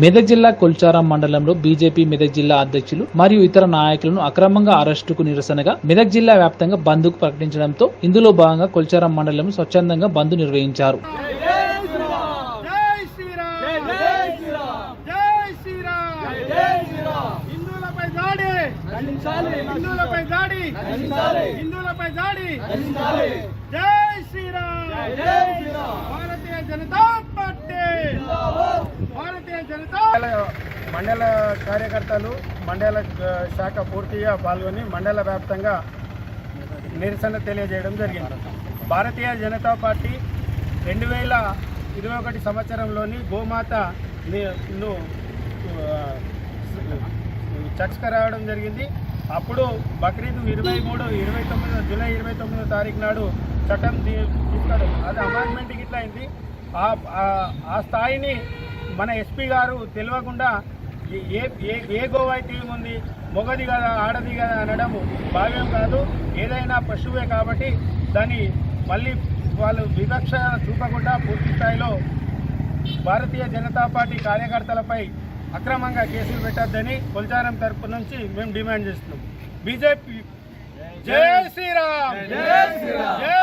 మెదక్ జిల్లా కొల్చారం మండలంలో బీజేపీ మెదక్ జిల్లా అధ్యక్షులు మరియు ఇతర నాయకులను అక్రమంగా అరెస్టుకు నిరసనగా మెదక్ జిల్లా వ్యాప్తంగా బంద్కు ప్రకటించడంతో ఇందులో భాగంగా కొల్చారం మండలం స్వచ్ఛందంగా బంద్ నిర్వహించారు. జై శ్రీరామ్ జై శ్రీరామ్ జై శ్రీరామ్ జై శ్రీరామ్ హిందువులపై దాడి హిందువులపై దాడి హిందువులపై దాడి జై శ్రీరామ్ జై శ్రీరామ్ భారతీయ జనతా పార్టీ భారతీయ జనతా మండల కార్యకర్తలు మండల శాఖ పూర్తిగా పాల్గొని మండల వ్యాప్తంగా నిరసన తెలియజేయడం జరిగింది. భారతీయ జనతా పార్టీ రెండు వేల ఇరవై ఒకటి సంవత్సరంలోని గోమాత ని- రావడం జరిగింది. అప్పుడు బక్రీద్ ఇరవై మూడు ఇరవై తొమ్మిది జూలై ఇరవై తొమ్మిదో తారీఖు నాడు చట్టం తీసుకురావడం అది అమెండ్మెంట్ ఇట్లా అయింది. ఆ- ఆ స్థాయిని మన ఎస్పీ గారు తెలియకుండా ఏ- ఏ గోవా టీం ఉంది? మొగది కదా ఆడది కదా అనడం భావ్యం కాదు. ఏదైనా పశువే కాబట్టి దాన్ని మళ్ళీ వాళ్ళు వివక్ష చూపకుండా పూర్తి స్థాయిలో భారతీయ జనతా పార్టీ కార్యకర్తలపై అక్రమంగా కేసులు పెట్టొద్దని కొల్చారం తరపు నుంచి మేము డిమాండ్ చేస్తున్నాం. బీజేపీ జై శ్రీరామ్! జై శ్రీరామ్! జై